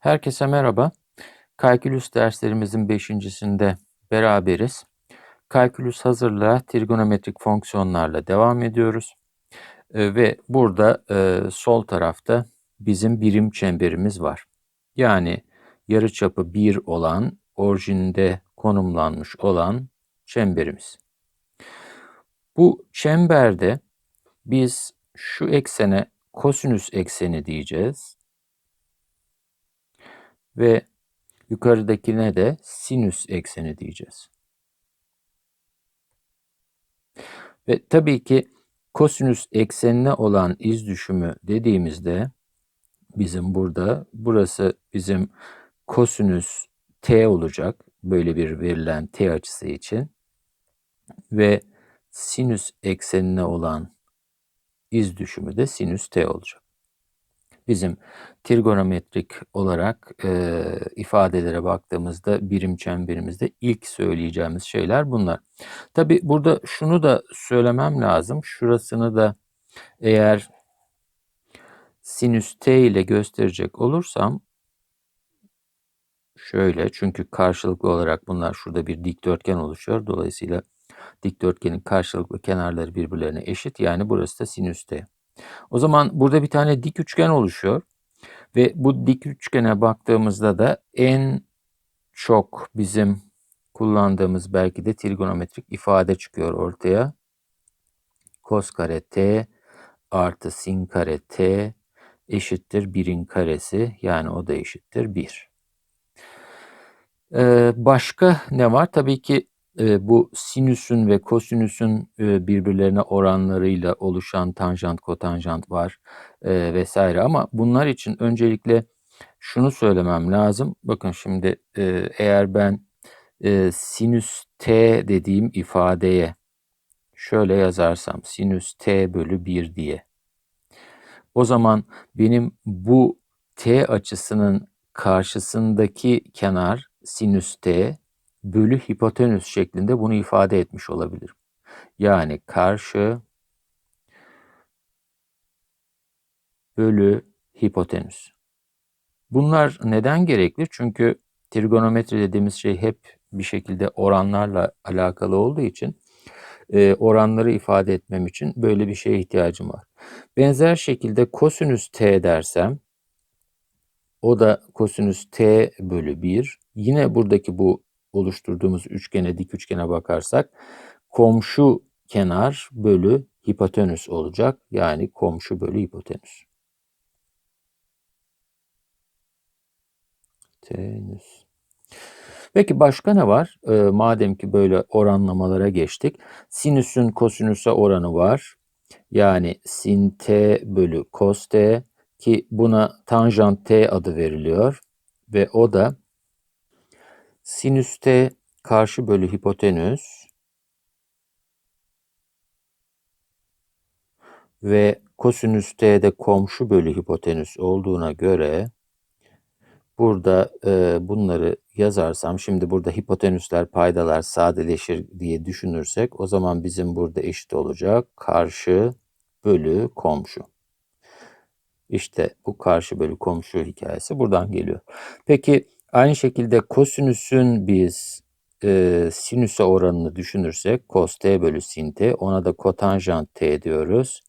Herkese merhaba. Kalkülüs derslerimizin beşincisinde beraberiz. Kalkülüs hazırlığa trigonometrik fonksiyonlarla devam ediyoruz. Ee, ve burada e, sol tarafta bizim birim çemberimiz var. Yani yarıçapı 1 olan, orijinde konumlanmış olan çemberimiz. Bu çemberde biz şu eksene kosinüs ekseni diyeceğiz ve yukarıdakine de sinüs ekseni diyeceğiz. Ve tabii ki kosinüs eksenine olan iz düşümü dediğimizde bizim burada burası bizim kosinüs t olacak böyle bir verilen t açısı için ve sinüs eksenine olan iz düşümü de sinüs t olacak bizim trigonometrik olarak e, ifadelere baktığımızda birim çemberimizde ilk söyleyeceğimiz şeyler bunlar. Tabi burada şunu da söylemem lazım. Şurasını da eğer sinüs t ile gösterecek olursam şöyle çünkü karşılıklı olarak bunlar şurada bir dikdörtgen oluşuyor. Dolayısıyla dikdörtgenin karşılıklı kenarları birbirlerine eşit. Yani burası da sinüs t. O zaman burada bir tane dik üçgen oluşuyor. Ve bu dik üçgene baktığımızda da en çok bizim kullandığımız belki de trigonometrik ifade çıkıyor ortaya. Kos kare t artı sin kare t eşittir 1'in karesi yani o da eşittir 1. Ee, başka ne var? Tabii ki e, bu sinüsün ve kosinüsün e, birbirlerine oranlarıyla oluşan tanjant, kotanjant var e, vesaire. Ama bunlar için öncelikle şunu söylemem lazım. Bakın şimdi e, eğer ben e, sinüs t dediğim ifadeye şöyle yazarsam sinüs t bölü 1 diye. O zaman benim bu t açısının karşısındaki kenar sinüs t bölü hipotenüs şeklinde bunu ifade etmiş olabilirim. Yani karşı bölü hipotenüs. Bunlar neden gerekli? Çünkü trigonometri dediğimiz şey hep bir şekilde oranlarla alakalı olduğu için e, oranları ifade etmem için böyle bir şeye ihtiyacım var. Benzer şekilde kosinüs t dersem o da kosinüs t bölü 1. Yine buradaki bu oluşturduğumuz üçgene, dik üçgene bakarsak komşu kenar bölü hipotenüs olacak. Yani komşu bölü hipotenüs. Tenüs. Peki başka ne var? Ee, madem ki böyle oranlamalara geçtik. Sinüsün kosinüse oranı var. Yani sin t bölü cos t ki buna tanjant t adı veriliyor. Ve o da Sinüste karşı bölü hipotenüs ve kosinüste de komşu bölü hipotenüs olduğuna göre burada e, bunları yazarsam şimdi burada hipotenüsler paydalar sadeleşir diye düşünürsek o zaman bizim burada eşit olacak karşı bölü komşu. İşte bu karşı bölü komşu hikayesi buradan geliyor. Peki Aynı şekilde kosinüsün biz e, sinüse oranını düşünürsek cos t bölü sin t ona da kotanjant t diyoruz.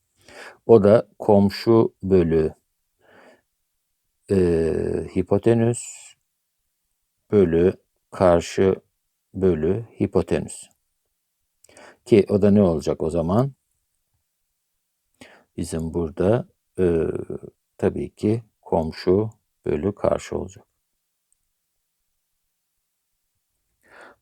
O da komşu bölü e, hipotenüs bölü karşı bölü hipotenüs. Ki o da ne olacak o zaman? Bizim burada e, tabii ki komşu bölü karşı olacak.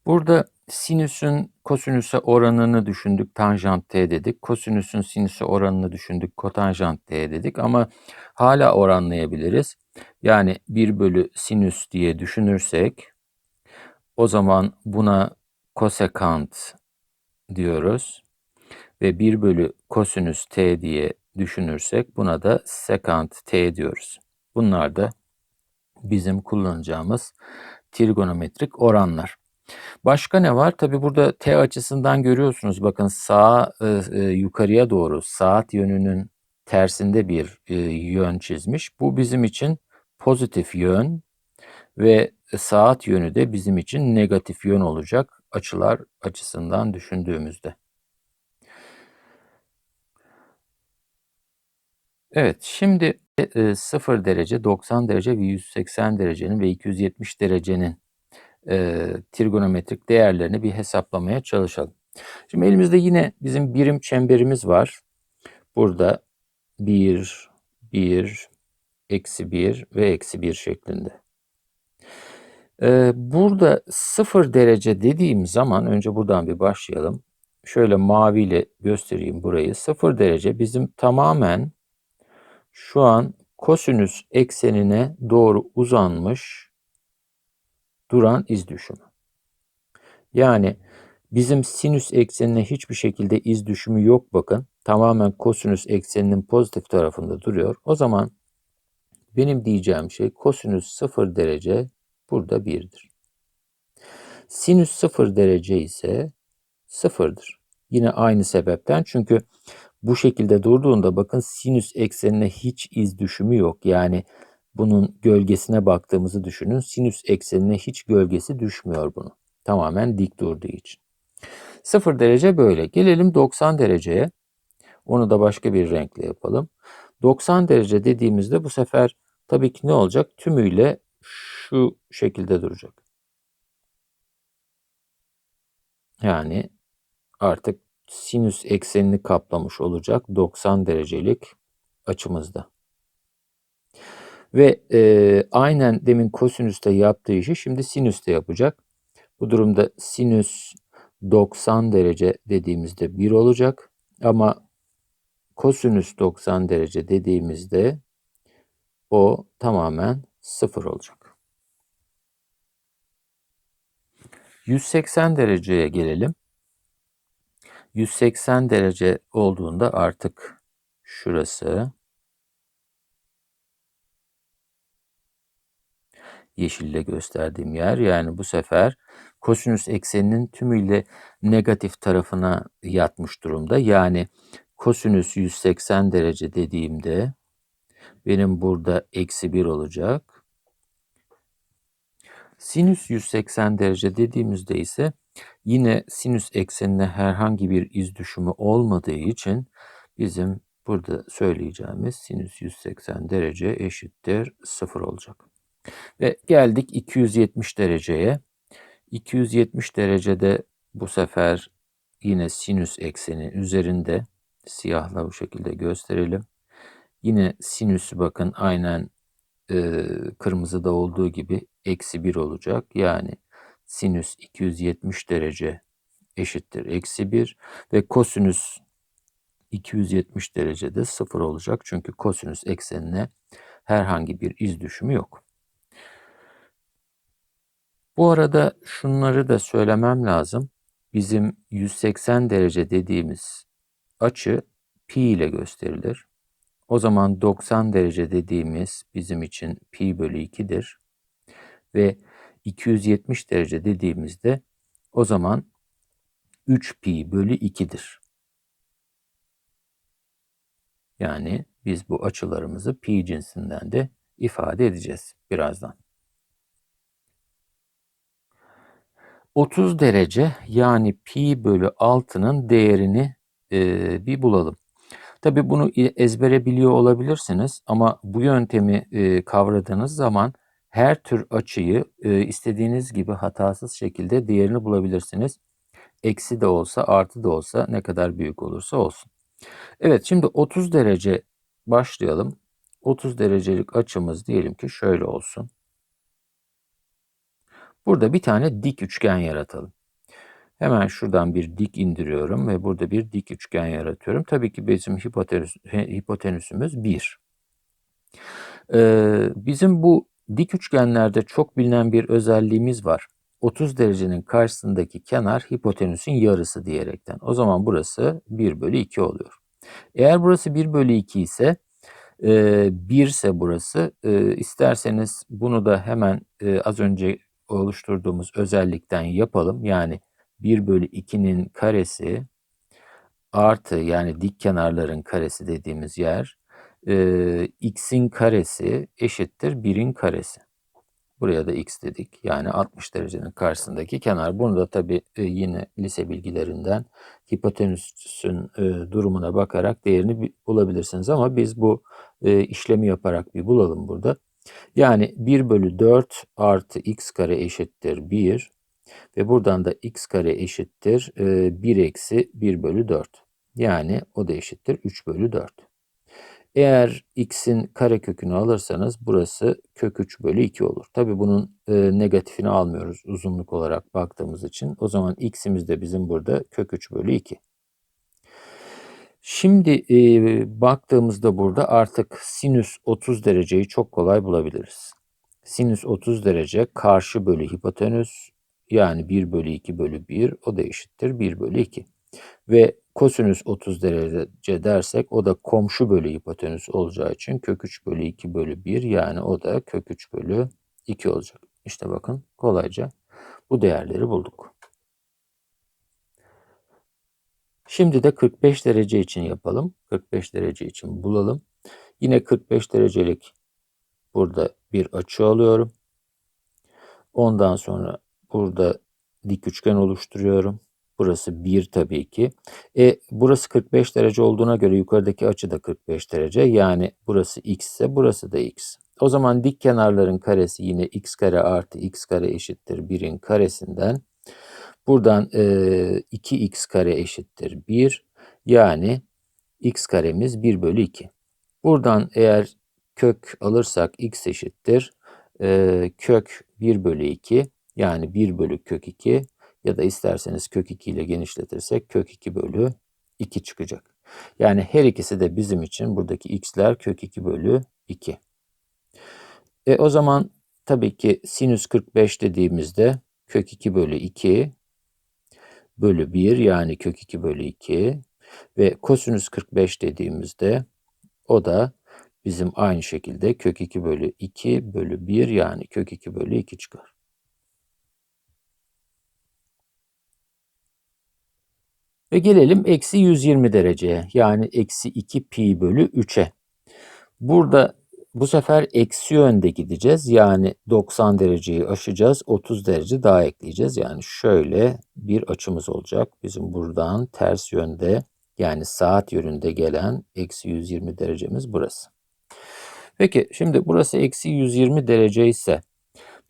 Burada sinüsün kosinüse oranını düşündük, tanjant t dedik. Kosinüsün sinüse oranını düşündük, kotanjant t dedik ama hala oranlayabiliriz. Yani 1 bölü sinüs diye düşünürsek o zaman buna kosekant diyoruz. Ve 1 bölü kosinüs t diye düşünürsek buna da sekant t diyoruz. Bunlar da bizim kullanacağımız trigonometrik oranlar. Başka ne var? Tabi burada T açısından görüyorsunuz. Bakın sağ e, e, yukarıya doğru saat yönünün tersinde bir e, yön çizmiş. Bu bizim için pozitif yön Ve saat yönü de bizim için negatif yön olacak açılar açısından düşündüğümüzde. Evet, şimdi e, 0 derece, 90 derece ve 180 derecenin ve 270 derecenin e, trigonometrik değerlerini bir hesaplamaya çalışalım. Şimdi elimizde yine bizim birim çemberimiz var. Burada 1, 1, eksi 1 ve eksi 1 şeklinde. Ee, burada 0 derece dediğim zaman önce buradan bir başlayalım. Şöyle maviyle göstereyim burayı. 0 derece bizim tamamen şu an kosinüs eksenine doğru uzanmış duran iz düşümü. Yani bizim sinüs eksenine hiçbir şekilde iz düşümü yok bakın. Tamamen kosinüs ekseninin pozitif tarafında duruyor. O zaman benim diyeceğim şey kosinüs 0 derece burada 1'dir. Sinüs 0 derece ise 0'dır. Yine aynı sebepten çünkü bu şekilde durduğunda bakın sinüs eksenine hiç iz düşümü yok. Yani bunun gölgesine baktığımızı düşünün. Sinüs eksenine hiç gölgesi düşmüyor bunu. Tamamen dik durduğu için. 0 derece böyle. Gelelim 90 dereceye. Onu da başka bir renkle yapalım. 90 derece dediğimizde bu sefer tabii ki ne olacak? Tümüyle şu şekilde duracak. Yani artık sinüs eksenini kaplamış olacak 90 derecelik açımızda. Ve e, aynen demin kosinüste yaptığı işi şimdi sinüste yapacak. Bu durumda sinüs 90 derece dediğimizde 1 olacak. Ama kosinüs 90 derece dediğimizde o tamamen 0 olacak. 180 dereceye gelelim. 180 derece olduğunda artık şurası yeşille gösterdiğim yer. Yani bu sefer kosinüs ekseninin tümüyle negatif tarafına yatmış durumda. Yani kosinüs 180 derece dediğimde benim burada eksi 1 olacak. Sinüs 180 derece dediğimizde ise yine sinüs eksenine herhangi bir iz düşümü olmadığı için bizim burada söyleyeceğimiz sinüs 180 derece eşittir 0 olacak. Ve geldik 270 dereceye. 270 derecede bu sefer yine sinüs ekseni üzerinde siyahla bu şekilde gösterelim. Yine sinüsü bakın aynen e, kırmızıda olduğu gibi eksi 1 olacak. Yani sinüs 270 derece eşittir eksi 1 ve kosinüs 270 derecede 0 olacak. Çünkü kosinüs eksenine herhangi bir iz düşümü yok. Bu arada şunları da söylemem lazım. Bizim 180 derece dediğimiz açı pi ile gösterilir. O zaman 90 derece dediğimiz bizim için pi bölü 2'dir. Ve 270 derece dediğimizde o zaman 3 pi bölü 2'dir. Yani biz bu açılarımızı pi cinsinden de ifade edeceğiz birazdan. 30 derece yani pi bölü 6'nın değerini e, bir bulalım. Tabi bunu ezbere biliyor olabilirsiniz ama bu yöntemi e, kavradığınız zaman her tür açıyı e, istediğiniz gibi hatasız şekilde değerini bulabilirsiniz. Eksi de olsa artı da olsa ne kadar büyük olursa olsun. Evet şimdi 30 derece başlayalım. 30 derecelik açımız diyelim ki şöyle olsun. Burada bir tane dik üçgen yaratalım. Hemen şuradan bir dik indiriyorum ve burada bir dik üçgen yaratıyorum. Tabii ki bizim hipotenüs, hipotenüsümüz 1. Ee, bizim bu dik üçgenlerde çok bilinen bir özelliğimiz var. 30 derecenin karşısındaki kenar hipotenüsün yarısı diyerekten. O zaman burası 1 bölü 2 oluyor. Eğer burası 1 bölü 2 ise e, 1 ise burası e, isterseniz bunu da hemen e, az önce oluşturduğumuz özellikten yapalım. Yani 1 bölü 2'nin karesi artı yani dik kenarların karesi dediğimiz yer e, x'in karesi eşittir 1'in karesi. Buraya da x dedik. Yani 60 derecenin karşısındaki kenar. Bunu da tabii e, yine lise bilgilerinden hipotenüsün e, durumuna bakarak değerini bulabilirsiniz. Ama biz bu e, işlemi yaparak bir bulalım burada. Yani 1 bölü 4 artı x kare eşittir 1 ve buradan da x kare eşittir 1 eksi 1 bölü 4. Yani o da eşittir 3 bölü 4. Eğer x'in kare kökünü alırsanız burası kök 3 bölü 2 olur. Tabi bunun e, negatifini almıyoruz uzunluk olarak baktığımız için. O zaman x'imiz de bizim burada kök 3 bölü 2. Şimdi e, baktığımızda burada artık sinüs 30 dereceyi çok kolay bulabiliriz. Sinüs 30 derece karşı bölü hipotenüs yani 1 bölü 2 bölü 1 o da eşittir 1 bölü 2. Ve kosinüs 30 derece dersek o da komşu bölü hipotenüs olacağı için kök 3 bölü 2 bölü 1 yani o da kök 3 bölü 2 olacak. İşte bakın kolayca bu değerleri bulduk. Şimdi de 45 derece için yapalım. 45 derece için bulalım. Yine 45 derecelik burada bir açı alıyorum. Ondan sonra burada dik üçgen oluşturuyorum. Burası 1 tabii ki. E, burası 45 derece olduğuna göre yukarıdaki açı da 45 derece. Yani burası x ise burası da x. O zaman dik kenarların karesi yine x kare artı x kare eşittir 1'in karesinden. Buradan e, 2x kare eşittir 1. Yani x karemiz 1 bölü 2. Buradan eğer kök alırsak x eşittir. E, kök 1 bölü 2 yani 1 bölü kök 2 ya da isterseniz kök 2 ile genişletirsek kök 2 bölü 2 çıkacak. Yani her ikisi de bizim için buradaki x'ler kök 2 bölü 2. E o zaman tabii ki sinüs 45 dediğimizde kök 2 bölü 2 bölü 1 yani kök 2 bölü 2 ve kosinüs 45 dediğimizde o da bizim aynı şekilde kök 2 bölü 2 bölü 1 yani kök 2 bölü 2 çıkar. Ve gelelim eksi 120 dereceye yani eksi 2 pi bölü 3'e. Burada bu sefer eksi yönde gideceğiz. Yani 90 dereceyi aşacağız. 30 derece daha ekleyeceğiz. Yani şöyle bir açımız olacak. Bizim buradan ters yönde yani saat yönünde gelen eksi 120 derecemiz burası. Peki şimdi burası eksi 120 derece ise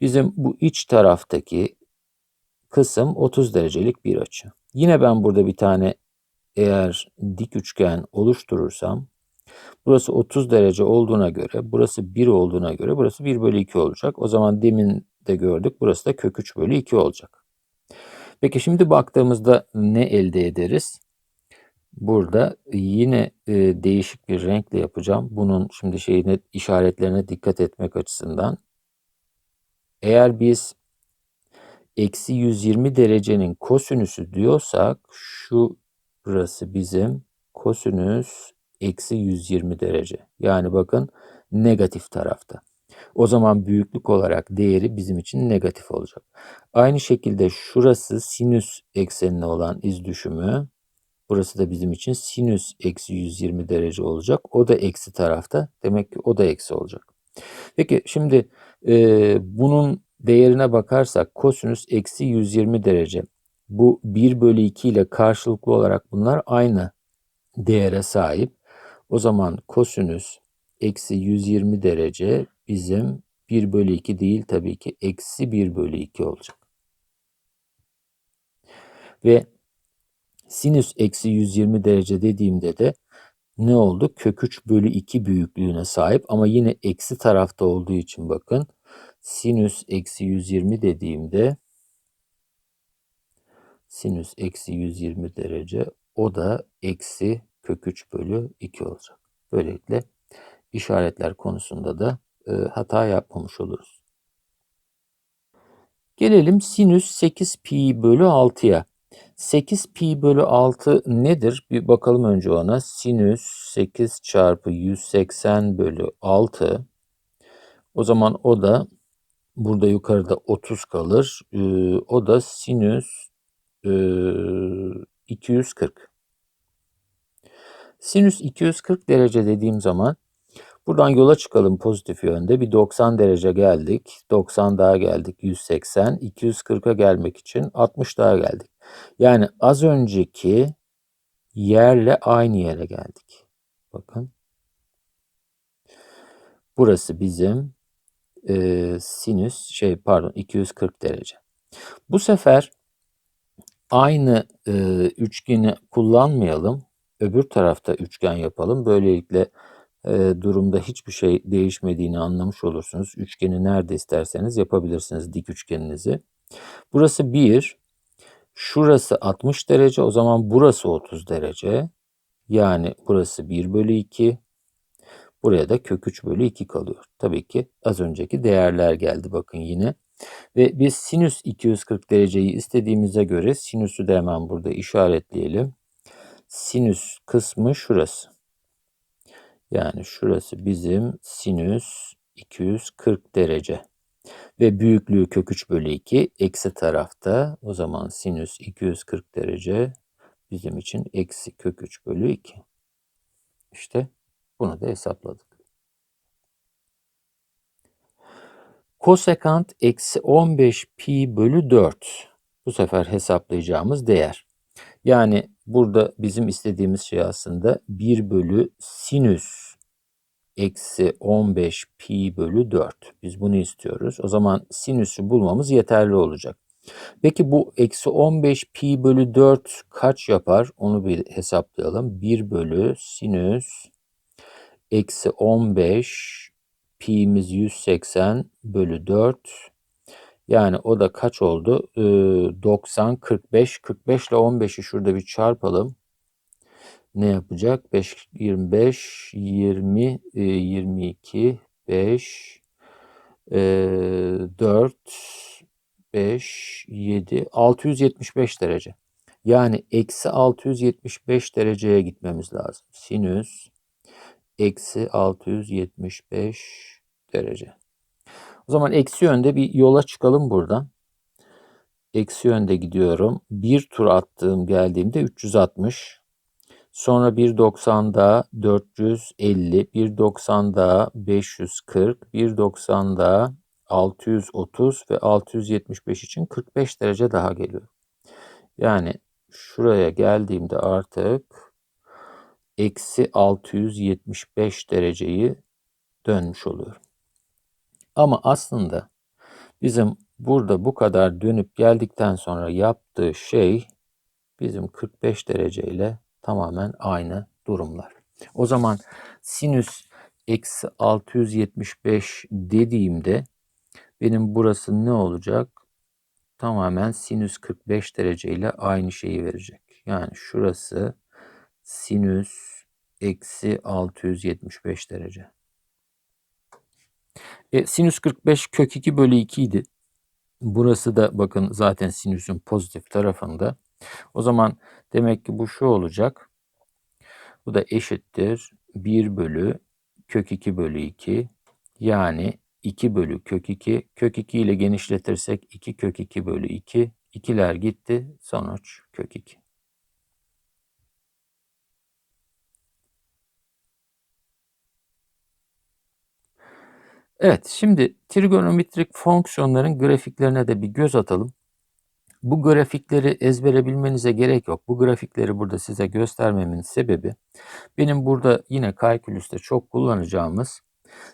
bizim bu iç taraftaki kısım 30 derecelik bir açı. Yine ben burada bir tane eğer dik üçgen oluşturursam burası 30 derece olduğuna göre burası 1 olduğuna göre burası 1 bölü 2 olacak. O zaman demin de gördük burası da kök 3 bölü 2 olacak. Peki şimdi baktığımızda ne elde ederiz? Burada yine e, değişik bir renkle yapacağım. Bunun şimdi şeyine işaretlerine dikkat etmek açısından. Eğer biz eksi 120 derecenin kosinüsü diyorsak şu burası bizim kosinüs eksi 120 derece. Yani bakın negatif tarafta. O zaman büyüklük olarak değeri bizim için negatif olacak. Aynı şekilde şurası sinüs eksenine olan iz düşümü. Burası da bizim için sinüs eksi 120 derece olacak. O da eksi tarafta. Demek ki o da eksi olacak. Peki şimdi e, bunun değerine bakarsak kosinüs eksi 120 derece. Bu 1 bölü 2 ile karşılıklı olarak bunlar aynı değere sahip. O zaman kosinüs eksi 120 derece bizim 1 bölü 2 değil tabii ki eksi 1 bölü 2 olacak. Ve sinüs eksi 120 derece dediğimde de ne oldu? Kök 3 bölü 2 büyüklüğüne sahip ama yine eksi tarafta olduğu için bakın sinüs eksi 120 dediğimde sinüs eksi 120 derece o da eksi kök 3 bölü 2 olacak. Böylelikle işaretler konusunda da e, hata yapmamış oluruz. Gelelim sinüs 8 pi bölü 6'ya. 8 pi bölü 6 nedir? Bir bakalım önce ona. Sinüs 8 çarpı 180 bölü 6. O zaman o da burada yukarıda 30 kalır. Ee, o da sinüs e, 240. Sinüs 240 derece dediğim zaman Buradan yola çıkalım pozitif yönde. Bir 90 derece geldik. 90 daha geldik. 180. 240'a gelmek için 60 daha geldik. Yani az önceki yerle aynı yere geldik. Bakın. Burası bizim e, sinüs şey pardon 240 derece. Bu sefer aynı e, üçgeni kullanmayalım. Öbür tarafta üçgen yapalım. Böylelikle e, durumda hiçbir şey değişmediğini anlamış olursunuz. Üçgeni nerede isterseniz yapabilirsiniz dik üçgeninizi. Burası 1. Şurası 60 derece. O zaman burası 30 derece. Yani burası 1 bölü 2. Buraya da kök 3 bölü 2 kalıyor. Tabii ki az önceki değerler geldi bakın yine. Ve biz sinüs 240 dereceyi istediğimize göre sinüsü de hemen burada işaretleyelim. Sinüs kısmı şurası. Yani şurası bizim sinüs 240 derece. Ve büyüklüğü kök 3 bölü 2 eksi tarafta. O zaman sinüs 240 derece bizim için eksi kök 3 bölü 2. İşte bunu da hesapladık. Kosekant eksi 15 pi bölü 4. Bu sefer hesaplayacağımız değer. Yani burada bizim istediğimiz şey aslında 1 bölü sinüs eksi 15 pi bölü 4. Biz bunu istiyoruz. O zaman sinüsü bulmamız yeterli olacak. Peki bu eksi 15 pi bölü 4 kaç yapar? Onu bir hesaplayalım. 1 bölü sinüs eksi 15 pi'miz 180 bölü 4. Yani o da kaç oldu? Ee, 90, 45. 45 ile 15'i şurada bir çarpalım. Ne yapacak? 5, 25, 20, 22, 5, 4, 5, 7, 675 derece. Yani eksi 675 dereceye gitmemiz lazım. Sinüs eksi 675 derece. O zaman eksi yönde bir yola çıkalım buradan. Eksi yönde gidiyorum. Bir tur attığım geldiğimde 360. Sonra 1.90'da 450, 1.90'da 540, 1.90'da 630 ve 675 için 45 derece daha geliyor. Yani şuraya geldiğimde artık eksi 675 dereceyi dönmüş oluyorum. Ama aslında bizim burada bu kadar dönüp geldikten sonra yaptığı şey bizim 45 derece ile tamamen aynı durumlar. O zaman sinüs eksi 675 dediğimde benim burası ne olacak? Tamamen sinüs 45 derece ile aynı şeyi verecek. Yani şurası sinüs eksi 675 derece. E, sinüs 45 kök 2 bölü 2 idi. Burası da bakın zaten sinüsün pozitif tarafında. O zaman demek ki bu şu olacak. Bu da eşittir 1 bölü kök 2 bölü 2 yani 2 bölü kök 2. Kök 2 ile genişletirsek 2 kök 2 bölü 2. 2'ler gitti. Sonuç kök 2. Evet, şimdi trigonometrik fonksiyonların grafiklerine de bir göz atalım. Bu grafikleri ezbere bilmenize gerek yok. Bu grafikleri burada size göstermemin sebebi benim burada yine kalkülüste çok kullanacağımız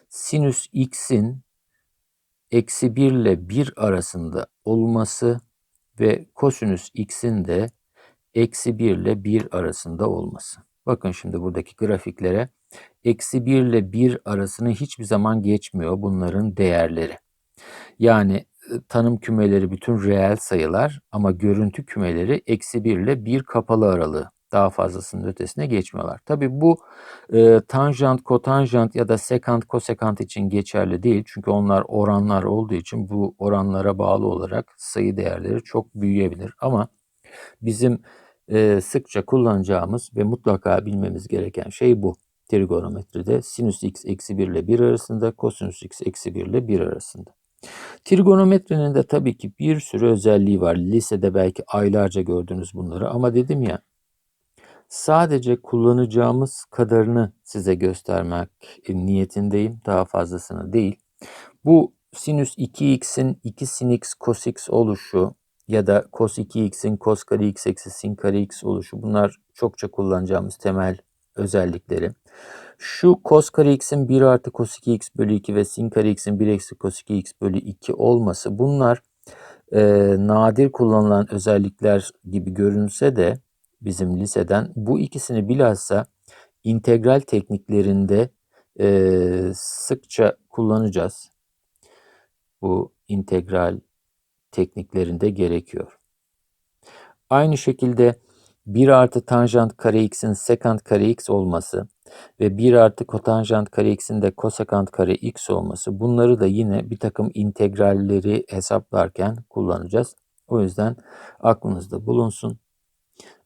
sinüs x'in eksi 1 ile 1 arasında olması ve kosinüs x'in de eksi 1 ile 1 arasında olması. Bakın şimdi buradaki grafiklere eksi 1 ile 1 arasını hiçbir zaman geçmiyor bunların değerleri. Yani tanım kümeleri bütün reel sayılar ama görüntü kümeleri eksi 1 ile 1 kapalı aralığı. Daha fazlasının ötesine geçmiyorlar. Tabi bu e, tanjant, kotanjant ya da sekant, kosekant için geçerli değil. Çünkü onlar oranlar olduğu için bu oranlara bağlı olarak sayı değerleri çok büyüyebilir. Ama bizim e, sıkça kullanacağımız ve mutlaka bilmemiz gereken şey bu. Trigonometride sinüs x eksi 1 ile 1 arasında, kosinüs x eksi 1 ile 1 arasında. Trigonometrinin de tabii ki bir sürü özelliği var. Lisede belki aylarca gördünüz bunları ama dedim ya Sadece kullanacağımız kadarını size göstermek niyetindeyim. Daha fazlasını değil. Bu sinüs 2x'in 2 sin x cos x oluşu ya da cos 2x'in cos kare x eksi sin kare x oluşu bunlar çokça kullanacağımız temel özellikleri. Şu cos kare x'in 1 artı cos 2x bölü 2 ve sin kare x'in 1 eksi cos 2x bölü 2 olması bunlar e, nadir kullanılan özellikler gibi görünse de bizim liseden bu ikisini bilhassa integral tekniklerinde e, sıkça kullanacağız. Bu integral tekniklerinde gerekiyor. Aynı şekilde 1 artı tanjant kare x'in sekant kare x olması ve 1 artı kotanjant kare x'in de kosekant kare x olması bunları da yine bir takım integralleri hesaplarken kullanacağız. O yüzden aklınızda bulunsun.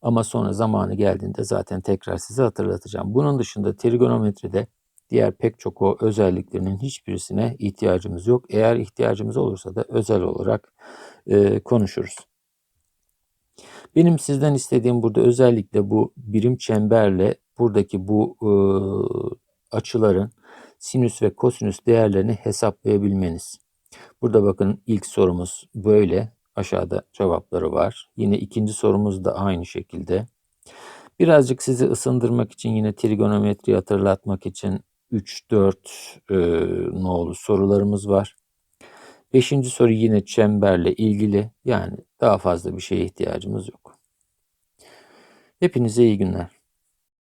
Ama sonra zamanı geldiğinde zaten tekrar size hatırlatacağım. Bunun dışında trigonometride diğer pek çok o özelliklerinin hiçbirisine ihtiyacımız yok. Eğer ihtiyacımız olursa da özel olarak e, konuşuruz. Benim sizden istediğim burada özellikle bu birim çemberle buradaki bu e, açıların sinüs ve kosinüs değerlerini hesaplayabilmeniz. Burada bakın ilk sorumuz böyle. Aşağıda cevapları var. Yine ikinci sorumuz da aynı şekilde. Birazcık sizi ısındırmak için yine trigonometri hatırlatmak için 3-4 e, nolu sorularımız var. Beşinci soru yine çemberle ilgili. Yani daha fazla bir şeye ihtiyacımız yok. Hepinize iyi günler.